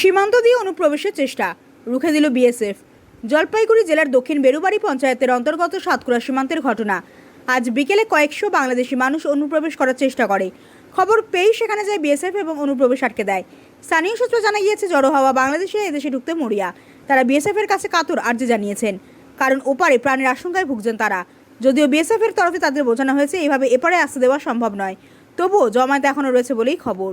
সীমান্ত দিয়ে অনুপ্রবেশের চেষ্টা, রুখে দিল বিএসএফ। জলপাইগুড়ি জেলার দক্ষিণ বেরুবাড়ি পঞ্চায়েতের অন্তর্গত সাতকুড়া সীমান্তের ঘটনা। আজ বিকেলে কয়েকশো বাংলাদেশি মানুষ অনুপ্রবেশ করার চেষ্টা করে। খবর পেয়েই সেখানে যায় বিএসএফ এবং অনুপ্রবেশ আটকে দেয়। স্থানীয় সূত্র জানা গিয়েছে জড়ো হওয়া বাংলাদেশে এদেশে ঢুকতে মরিয়া। তারা বিএসএফ এর কাছে কাতর আর্জি জানিয়েছেন। কারণ ওপারে প্রাণের আশঙ্কায় ভুগছেন তারা। যদিও বিএসএফ এর তরফে তাদের বোঝানো হয়েছে, এভাবে এপারে আসতে দেওয়া সম্ভব নয়। তবুও জমায়েত এখনও রয়েছে বলেই খবর।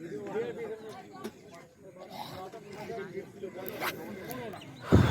দুই জতা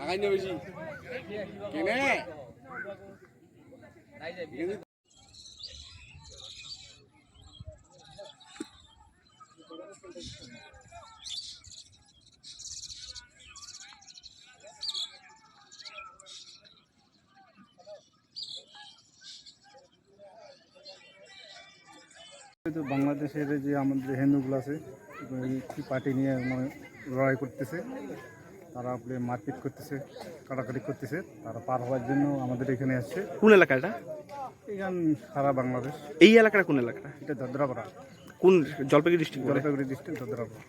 আগাই নিয়ে বেশি কেনে? তো বাংলাদেশের যে আমাদের হিন্দুগুলো আছে কি পার্টি নিয়ে মানে লড়াই করতেছে তারা আপনি মারপিট করতেছে কাটাকাটি করতেছে তারা পার হওয়ার জন্য আমাদের এখানে আসছে। কোন এলাকাটা? এখান সারা বাংলাদেশ। এই এলাকাটা কোন এলাকাটা? এটা দাদরাপাড়া। কোন জলপাইগুড়ি ডিস্ট্রিক্ট জলপাইগুড়ি ডিস্ট্রিক্ট দাদরাপাড়া।